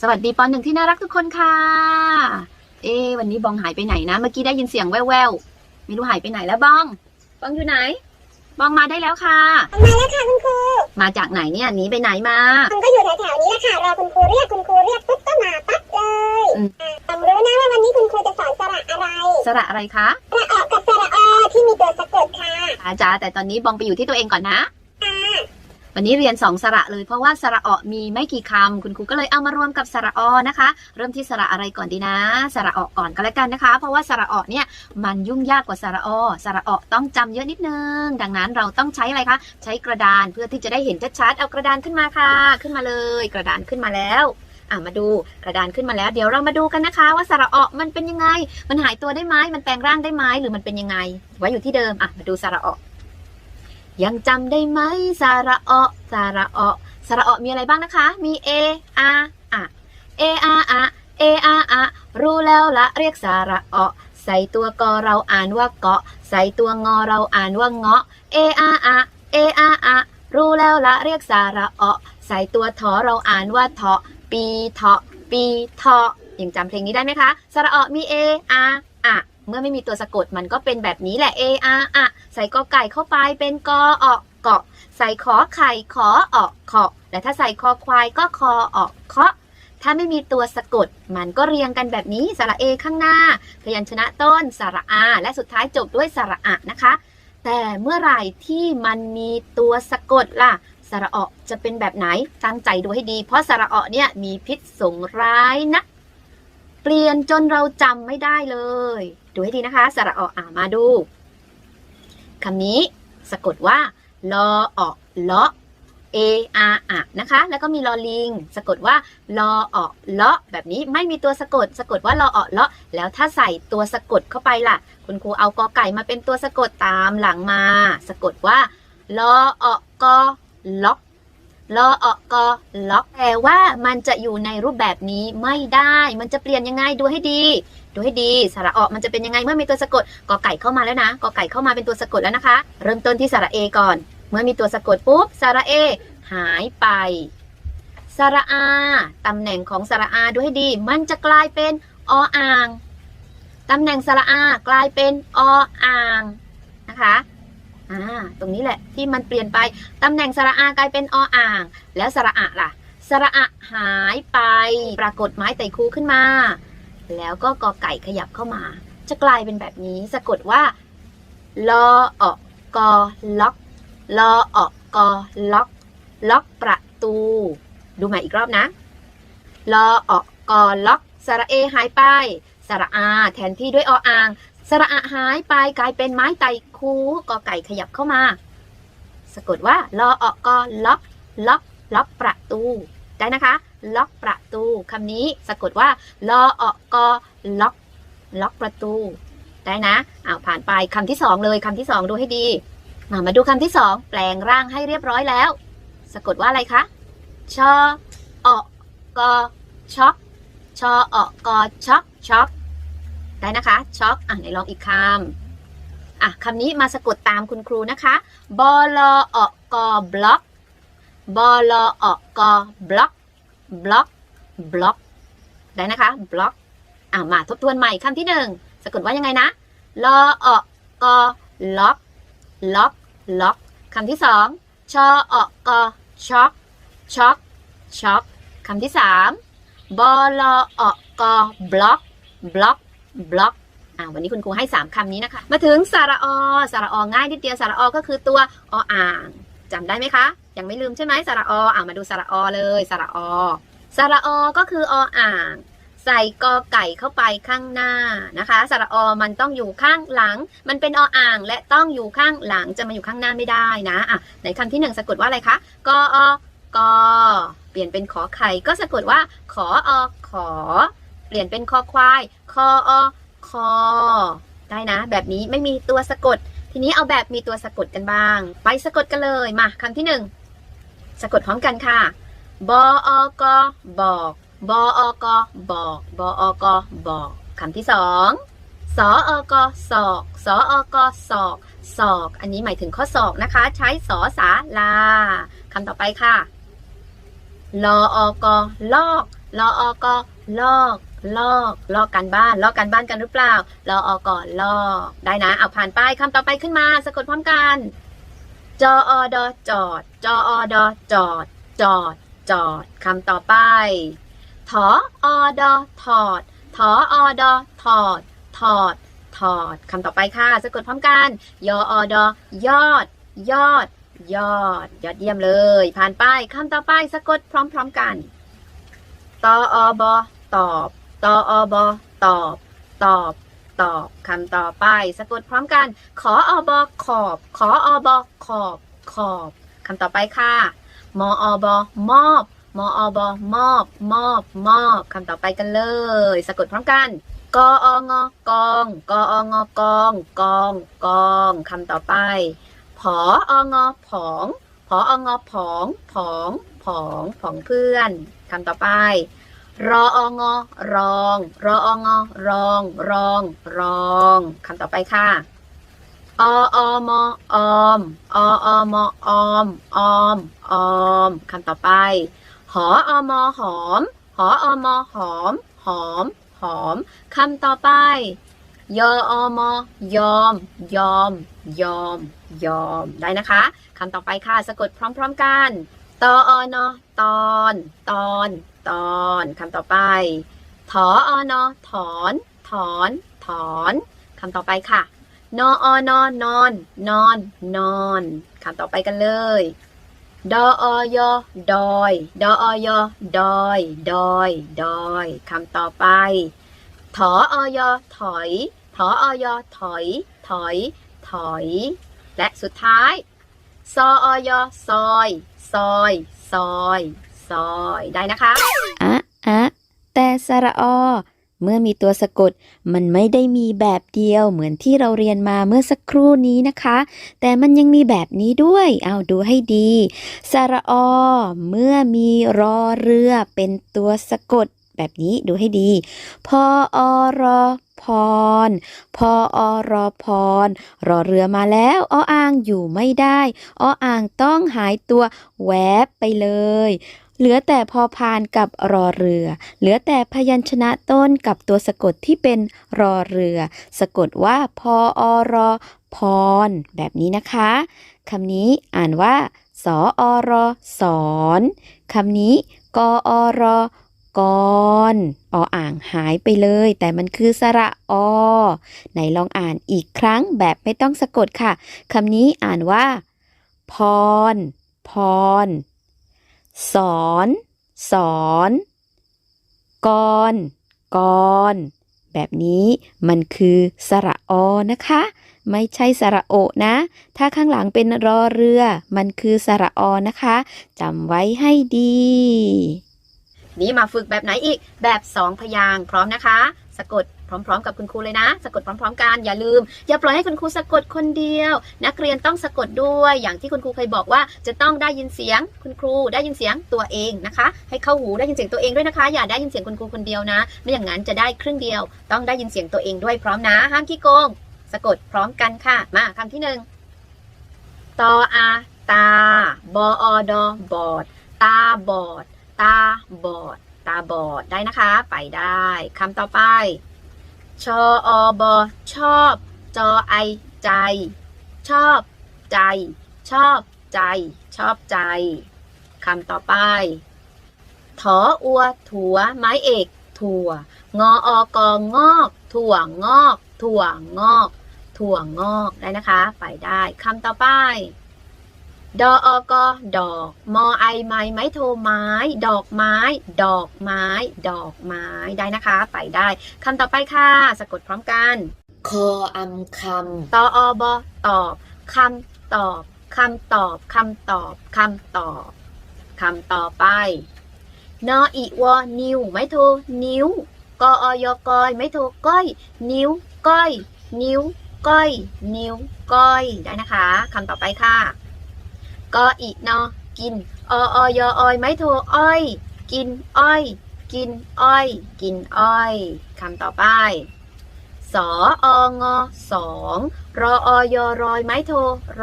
สวัสดีปอนหนึ่งที่น่ารักทุกคนค่ะ เอ๊ะวันนี้บองหายไปไหนนะ เมื่อกี้ได้ยินเสียงแว่วๆ ไม่รู้หายไปไหนแล้วบอง บองอยู่ไหน บองมาได้แล้วค่ะ มาแล้วค่ะคุณครู มาจากไหนเนี่ยหนีไปไหนมามันก็อยู่แถวๆนี้แหละค่ะ รอคุณครูเรียกคุณครูเรียกปุ๊บก็มาปั๊บเลยอืมอ่าผมรู้นะว่าวันนี้คุณครูจะสอนสระอะไร สระอะไรคะ สระออกกับสระอที่มีตัวสะกดค่ะอาจารย์แต่ตอนนี้บองไปอยู่ที่ตัวเองก่อนนะอ่า วันนี้เรียนสองสระเลยเพราะว่าสระอมีไม่กี่คำคุณครูก็เลยเอามารวมกับสระอนะคะ เริ่มที่สระอะไรก่อนดีนะ สระอก่อนก็แล้วกันนะคะ เพราะว่าสระอเนี่ยมันยุ่งยากกว่าสระอสระอต้องจำเยอะนิดนึง ดังนั้นเราต้องใช้อะไรคะใช้กระดานเพื่อที่จะได้เห็นชัดๆเอากระดานขึ้นมาค่ะ ขึ้นมาเลย กระดานขึ้นมาแล้วอะมาดูกระดานขึ้นมาแล้ว เดี๋ยวเรามาดูกันนะคะ ว่าสระอมันเป็นยังไง มันหายตัวได้ไหมมันแปลงร่างได้ไหมหรือมันเป็นยังไง ไว้อยู่ที่เดิมอะมาดูสระอ ยังจำได้ไหมสาระอสาระอสาระอมีอะไรบ้างนะคะ มี a r อะ a r อะ a r อะรู้แล้วละเรียกสาระอใส่ตัวกอเราอ่านว่าเกาะ ใส่ตัวงอเราอ่านว่าเงาะ a r อะ a r อะรู้แล้วละเรียกสาระอใส่ตัวทอเราอ่านว่าเถาะปีเถาะปีเถาะยังจำเพลงนี้ได้ไหมคะสระอมี a r อะ เมื่อไม่มีตัวสะกดมันก็เป็นแบบนี้แหละ a r อะใส่กอไก่เข้าไปเป็นกอออกเกาะ ใส่ขอไข่ขอออกเคาะและถ้าใส่คอควายก็คอออกเคาะถ้าไม่มีตัวสะกด มันก็เรียงกันแบบนี้สระเอข้างหน้า พยัญชนะต้นสระอา และสุดท้ายจบด้วยสระอะนะคะ แต่เมื่อไหร่ที่มันมีตัวสะกดล่ะสระอจะเป็นแบบไหนตั้งใจดูให้ดี เพราะสระอเนี่ยมีพิษสงร้ายนะ เปลี่ยนจนเราจำไม่ได้เลย ดูให้ดีนะคะ สระออ่ามาดูคำนี้สะกดว่าลอออเลาะ a r อะนะคะ แล้วก็มีลอลิง สะกดว่าลอออเลาะแบบนี้ไม่มีตัวสะกด สะกดว่าลอออเลาะแล้วถ้าใส่ตัวสะกดเข้าไปล่ะ คุณครูเอากอไก่มาเป็นตัวสะกดตามหลังมา สะกดว่าลอออกอล็อกลอออกอล็อกแต่ว่ามันจะอยู่ในรูปแบบนี้ไม่ได้ มันจะเปลี่ยนยังไงดูให้ดี ดูให้ดีสระออกมันจะเป็นยังไงเมื่อมีตัวสะกดกอไก่เข้ามาแล้วนะกอไก่เข้ามาเป็นตัวสะกดแล้วนะคะ เริ่มต้นที่สระเอก่อน เมื่อมีตัวสะกดปุ๊บสระเอหายไปสระอาตำแหน่งของสระอาดูให้ดี มันจะกลายเป็นออ่างตำแหน่งสระอากลายเป็นออ่างนะคะอ่าตรงนี้แหละที่มันเปลี่ยนไปตำแหน่งสระอากลายเป็นออ่าง แล้วสระอะล่ะสระอะหายไป ปรากฏไม้ไต่คูขึ้นมา แล้วก็กอไก่ขยับเข้ามา จะกลายเป็นแบบนี้สะกดว่าลอออกกอล็อกลอออกกอล็อกล็อกประตู ดูใหม่อีกรอบนะลอออกกอล็อกสระเอหายไป สระอา แทนที่ด้วยออ่าง สระอะหายไปกลายเป็นไม้ไต่คูกอไก่ขยับเข้ามา สะกดว่าลอออกกอล็อกล็อกล็อกประตู ได้นะคะ ล็อกประตูคำนี้สะกดว่าลอออกกอล็อกล็อกประตู ได้นะอ้าวผ่านไปคำที่สองเลยคำที่สองดูให้ดีมามาดูคำที่สองแปลงร่างให้เรียบร้อยแล้ว สะกดว่าอะไรคะชอออกอช็อกชอออกอช็อกช็อกได้นะคะช็อกอะไหนลองอีกคำอะคำนี้มาสะกดตามคุณครูนะคะบอลออกอบล็อกบอลออกอบล็อก บล็อกบล็อกได้นะคะบล็อกอะมาทบทวนใหม่คำที่หนึ่งสะกดว่ายังไงนะลอออกอล็อกล็อกล็อกคำที่สองชอออกอช็อกช็อกช็อกคำที่สามบอลออกอบล็อกบล็อกบล็อกอ่าวันนี้คุณครูให้สามคำนี้นะคะ มาถึงสระอ สระอง่ายนิดเดียวสระอก็คือตัวออ่างจำได้ไหมคะ ยังไม่ลืมใช่ไหมสระออ่ามาดูสระอเลยสระอสระอก็คือออ่าง ใส่กอไก่เข้าไปข้างหน้านะคะสระอมันต้องอยู่ข้างหลัง มันเป็นออ่าง และต้องอยู่ข้างหลังจะมาอยู่ข้างหน้าไม่ได้นะอะในคำที่หนึ่งสะกดว่าอะไรคะกออกอเปลี่ยนเป็นขอไข่ก็สะกดว่า ขออขอ เปลี่ยนเป็นคอควายคออคอได้นะ แบบนี้ไม่มีตัวสะกด ทีนี้เอาแบบมีตัวสะกดกันบ้าง ไปสะกดกันเลยมาคำที่หนึ่ง สะกดพร้อมกันค่ะ บออกบอก บออกบอก บออกบอกคำที่สองสออกศอกสออกศอกศอก อันนี้หมายถึงข้อศอกนะคะ ใช้สอสาลาคำต่อไปค่ะ ลออกลอก ลออกลอก ลอก ลอกกันบ้าน ลอกกันบ้านกันหรือเปล่า ลออกลอก ได้นะ เอาผ่านไปคำต่อไปขึ้นมา สะกดพร้อมกัน จออดอจอด จออดอจอด จอด จอด คำต่อไป ถออดอถอด ถออดอถอด ถอด ถอด คำต่อไปค่ะสะกดพร้อมกัน ยออดอยอด ยอด ยอด ยอดเยี่ยมเลย ผ่านไป คำต่อไปสะกดพร้อม ๆกัน ตออบอตอบ ตออบอตอบ ตอบ ตอบคำต่อไปสะกดพร้อมกัน ขออบอขอบ ขออบอขอบขอบคำต่อไปค่ะมออบอมอบมออบอมอบมอบมอบคำต่อไปกันเลย สะกดพร้อมกันกอองกองกอองกองกองกองคำต่อไปผอองผองผอองผองผองผองผองเพื่อนคำต่อไป รอองรอง รอองรอง รอง รองคำต่อไปค่ะอออมออมอออมออมออมออมคำต่อไป หออมหอม หออมหอม หอม หอมคำต่อไป ยออมยอม ยอม ยอม ยอม ได้นะคะคำต่อไปค่ะ สะกดพร้อม ๆ กัน ตออนตอน ตอน ตอนคำต่อไปถออนถอน ถอน ถอนคำต่อไปค่ะ นออนนอน นอน นอนคำต่อไปกันเลย ดออยดอย ดออยดอย ดอย ดอยคำต่อไป ถออยถอย ถออยถอย ถอย ถอย และสุดท้าย ซออยซอย ซอย ซอย ซอย ได้นะคะอะอะแต่สระอเมื่อมีตัวสะกด มันไม่ได้มีแบบเดียวเหมือนที่เราเรียนมาเมื่อสักครู่นี้นะคะ แต่มันยังมีแบบนี้ด้วย เอาดูให้ดี สระอ เมื่อมีรอเรือเป็นตัวสะกด แบบนี้ดูให้ดี พออรอ พร พออรอพร รอเรือมาแล้วออ่างอยู่ไม่ได้ ออ่างต้องหายตัวแวบไปเลย เหลือแต่พอพานกับรอเรือ เหลือแต่พยัญชนะต้นกับตัวสะกดที่เป็นรอเรือ สะกดว่าพออรอพร แบบนี้นะคะคำนี้อ่านว่าสออรอสอนคำนี้กออรอ กรออ่างหายไปเลย แต่มันคือสระอไหนลองอ่านอีกครั้งแบบไม่ต้องสะกดค่ะคำนี้อ่านว่า พร พร สอน สอนกรกรแบบนี้มันคือสระอนะคะ ไม่ใช่สระโอนะ ถ้าข้างหลังเป็นรอเรือ มันคือสระอนะคะจำไว้ให้ดี นี่มาฝึกแบบไหนอีก แบบสองพยางพร้อมนะคะ สะกดพร้อม ๆ กับคุณครูเลยนะ สะกดพร้อม ๆ กันอย่าลืม อย่าปล่อยให้คุณครูสะกดคนเดียว นักเรียนต้องสะกดด้วย อย่างที่คุณครูเคยบอกว่า จะต้องได้ยินเสียงคุณครูได้ยินเสียงตัวเองนะคะ ให้เข้าหูได้ยินเสียงตัวเองด้วยนะคะ อย่าได้ยินเสียงคุณครูคนเดียวนะ ไม่อย่างนั้นจะได้ครึ่งเดียว ต้องได้ยินเสียงตัวเองด้วยพร้อมนะ ห้ามขี้โกง สะกดพร้อมกันค่ะมาคำที่หนึ่งตออาตาบออดอบอดตาบอด ตาบอด ตาบอดได้นะคะ ไปได้คำต่อไป ชออบอชอบ จอไอใจ ชอบใจ ชอบใจ ชอบใจคำต่อไปถออัว ถัวไม้เอก ถั่ว งออกองอก ถั่วงอก ถั่วงอก ถั่วงอกได้นะคะ ไปได้คำต่อไป ดออกดอก มอไอไม้ไม้โทไม้ ดอกไม้ ดอกไม้ ดอกไม้ได้นะคะ ไปได้คำต่อไปค่ะ สะกดพร้อมกัน คออำคตออบตอบคำตอบคำตอบคำตอบคำตอบคำต่อไป นออีวอนิวไม่โทนิ้ว กออยกอยไม่โทก้อย นิ้วก้อย นิ้วก้อย นิ้วก้อยได้นะคะคำต่อไปค่ะ กออีนอกินอออยออยไม้โทอ้อย กินอ้อย กินอ้อย กินอ้อยคำต่อไปสอองอสองรออยรอยไม้โท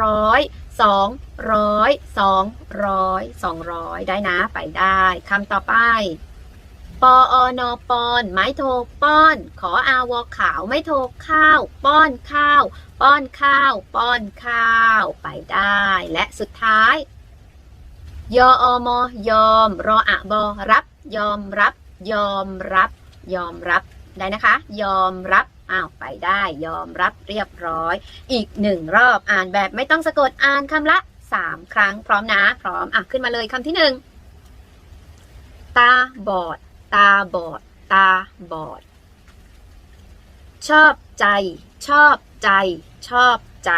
ร้อยสองร้อยสองร้อยสองร้อยได้นะไปได้คำต่อไป ปออนอปอน ไม้โทป้อน ขออาวอขาว ไม่โทข้าว ป้อนข้าว ป้อนข้าว ป้อนข้าว ไปได้ และสุดท้าย ยออมยอม รออะบอรับ ยอมรับ ยอมรับ ยอมรับ ได้นะคะ ยอมรับ อ้าวไปได้ ยอมรับเรียบร้อย อีกหนึ่งรอบอ่านแบบไม่ต้องสะกดอ่านคำละสามครั้งพร้อมนะ พร้อม อะ ขึ้นมาเลยคำที่หนึ่งตาบอด ตาบอด ตาบอด ชอบใจ ชอบใจ ชอบใจ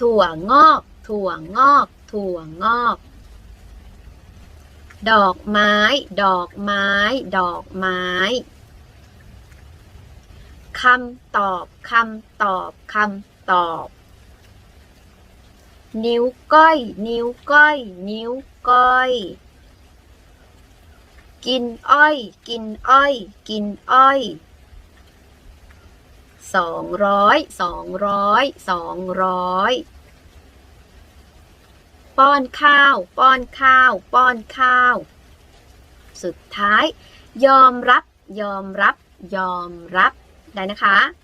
ถั่วงอก ถั่วงอก ถั่วงอก ดอกไม้ ดอกไม้ ดอกไม้คำตอบ คำตอบ คำตอบ นิ้วก้อย นิ้วก้อย นิ้วก้อย กินอ้อย กินอ้อย กินอ้อยสองร้อยสองร้อยสองร้อยป้อนข้าว ป้อนข้าว ป้อนข้าว สุดท้าย ยอมรับ ยอมรับ ยอมรับ ได้นะคะ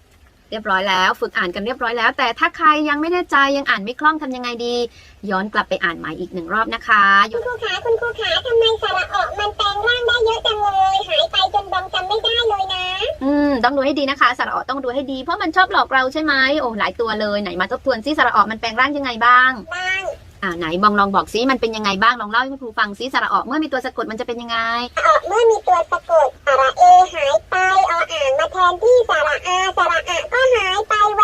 เรียบร้อยแล้ว ฝึกอ่านกันเรียบร้อยแล้ว แต่ถ้าใครยังไม่แน่ใจยังอ่านไม่คล่องทำยังไงดี ย้อนกลับไปอ่านใหม่อีกหนึ่งรอบนะคะคุณครูขาคุณครูขาทำไมสระออกมันแปลงร่างได้เยอะจังเลยหายไปจนบองจำไม่ได้เลยนะ อืมต้องดูให้ดีนะคะสระออต้องดูให้ดีเพราะมันชอบหลอกเราใช่ไหมโอ้หลายตัวเลยไหนมาทบทวนซิสระออมันแปลงร่างยังไงบ้างบ้างอ่าไหนบองลองบอกซิมันเป็นยังไงบ้างลองเล่าให้คุณครูฟังซิสระออเมื่อมีตัวสะกดมันจะเป็นยังไงออกเมื่อมีตัวสะกดสระเอหายไปออ่างมาแทนที่สระอาสระอะก็หายไปแว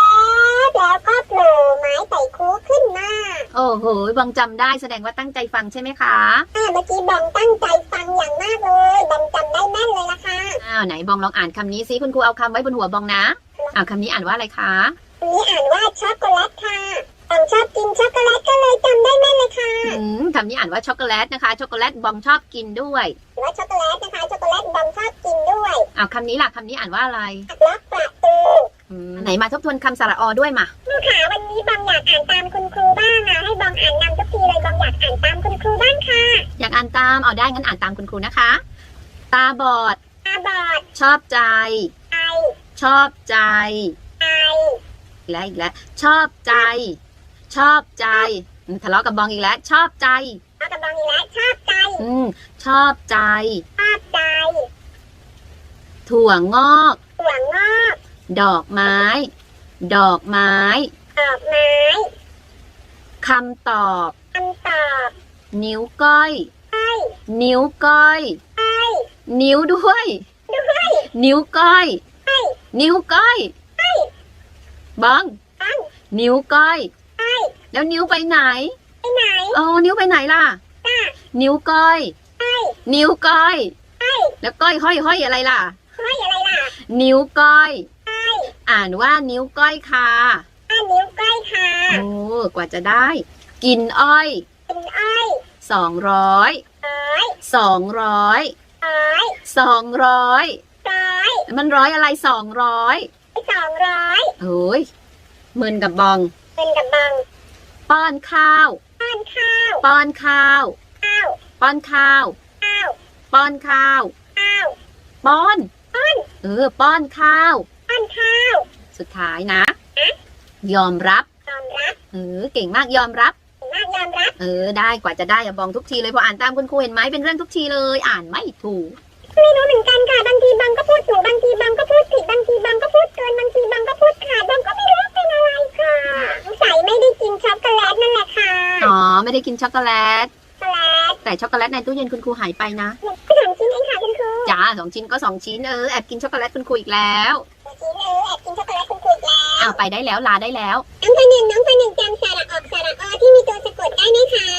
บแล้วก็โผล่ไม้ใส่คูขึ้นมา โอ้โหบองจำได้แสดงว่าตั้งใจฟังใช่ไหมคะอ่าเมื่อกี้บองตั้งใจฟังอย่างมากเลยบองจำได้แม่นเลยละค่ะอ้าวไหนบองลองอ่านคำนี้ซิคุณครูเอาคำไว้บนหัวบองนะอ่าคำนี้อ่านว่าอะไรคะอันนี้อ่านว่าช็อกโกแลตค่ะบองชอบกินช็อกโกแลตก็เลยจำได้แม่นเลยค่ะอืมคำนี้อ่านว่าช็อกโกแลตนะคะช็อกโกแลตบองชอบกินด้วยหรือว่าช็อกโกแลตนะคะช็อกโกแลตบองชอบกินด้วยอ้าวคำนี้ล่ะคำนี้อ่านว่าอะไรล็อกประตูอืมไหนมาทบทวนคำสระออด้วยมาครูขาวันนี้บองอยากอ่านตามคุณครูบ้างนะให้บ องอ่านนำทุกทีเลยบองอยากอ่านตามคุณครูบ้างค่ะ อยากอ่านตามเอาได้งั้นอ่านตามคุณครูนะคะ ตาบอด ตาบอด ชอบใจไอชอบใจไออีกแล้วอีกแล้ว ชอบใจ ชอบใจอืมทะเลาะกับบองอีกแล้ว ชอบใจ เอากระบองอีกแล้วชอบใจ อืม ชอบใจ ชอบใจ ถั่วงอก ถั่วงอก ดอกไม้ ดอกไม้ ดอกไม้ คำตอบ คำตอบนิ้วก้อย ไอนิ้วก้อย ไอนิ้วด้วย ด้วยนิ้วก้อย ไอนิ้วก้อยไอบังบังนิ้วก้อย ไอแล้วนิ้วไปไหนไปไหนอ๋อนิ้วไปไหนล่ะจ้านิ้วก้อย ไอนิ้วก้อย ไอแล้วก้อยห้อยห้อยอะไรล่ะ ห้อยอะไรล่ะนิ้วก้อย ไออ่านว่านิ้วก้อยค่ะไอนิ้ว ก้อยค่ะ โอ้กว่าจะได้ กินอ้อยเป็นอ้อยสองร้อยอ้อยสองร้อยอ้อยสองร้อยร้อยมันร้อยอะไรสองร้อยสองร้อยโอ้ยหมื่นกับบองเป็นกระบังป้อนข้าว ป้อนข้าว ป้อนข้าวข้าวป้อนข้าวข้าวป้อนข้าวข้าวป้อนเออป้อนข้าว ป้อนข้าว สุดท้ายนะ ยอมรับ ยอมรับเออเก่งมากยอมรับ มากยอมรับเออ ได้กว่าจะได้อะบองทุกทีเลยพออ่านตามคุณครูเห็นไหมเป็นเรื่องทุกทีเลย อ่านไม่ถูก ไม่รู้เหมือนกันค่ะบางทีบังก็พูดถูกบางทีบังก็พูดผิดบางทีบังก็พูดเกินบางทีบังก็พูดขาดบังก็ไม่รู้เป็นอะไรค่ะสงสัยไม่ได้กินช็อกโกแลตนั่นแหละค่ะอ๋อไม่ได้กินช็อกโกแลต ช็อกโกแลตแต่ช็อกโกแลตในตู้เย็นคุณครูหายไปนะสามชิ้นเองค่ะคุณครูจ้าสองชิ้นก็สองชิ้นเออแอบกินช็อกโกแลตคุณครูอีกแล้ว ชิ้นเออแอบกินช็อกโกแลตคุณครู อีกแล้วอ้าวไปได้แล้วลาได้แล้วน้องคนหนึ่งน้องคนหนึ่งจำสระออกสระอที่มีตัวสะกดได้ไหมคะ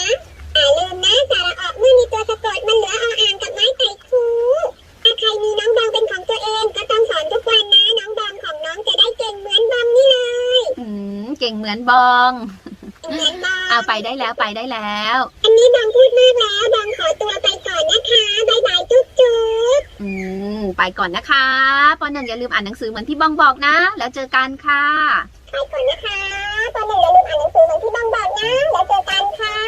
อ่าลืมนะสระออกเมื่อมีตัวสะกดมันเหลือเอาอ่างกับไม้ไต่คูถ้าใครมีน้องบองเป็นของตัวเองก็ต้องสอนทุกวันนะน้องบองของน้องจะได้เก่งเหมือนบองนี่เลยอืมเก่งเหมือนบองเหมือนบอง เอาไปได้แล้วไปได้แล้ว อันนี้บองพูดมากแล้วบองขอตัวไปก่อนนะคะบายบายจุ๊บจุ๊บอืมไปก่อนนะคะปอหนึ่งอย่าลืมอ่านหนังสือเหมือนที่บองบอกนะ แล้วเจอกันค่ะไปก่อนนะคะตอนหนึ่งอย่าลืมอ่านหนังสือเหมือนที่บองบอกนะแล้วเจอกันค่ะ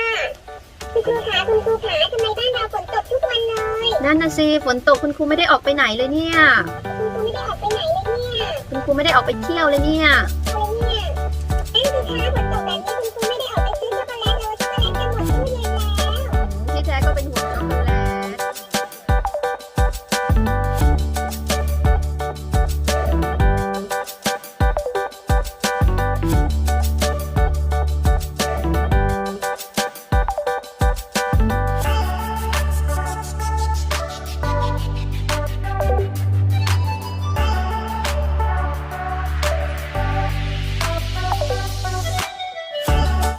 คุณครูคะคุณครูคะทำไมบ้านเราฝนตกทุกวันกันเลยนั่นน่ะสิฝนตกคุณครูไม่ได้ออกไปไหนเลยเนี่ย คุณครูไม่ได้ออกไปไหนเลยเนี่ยคุณครูไม่ได้ออกไปเที่ยวเลยเนี่ยอะไรเนี่ยนั่นสิคะฝนตกแบบนี้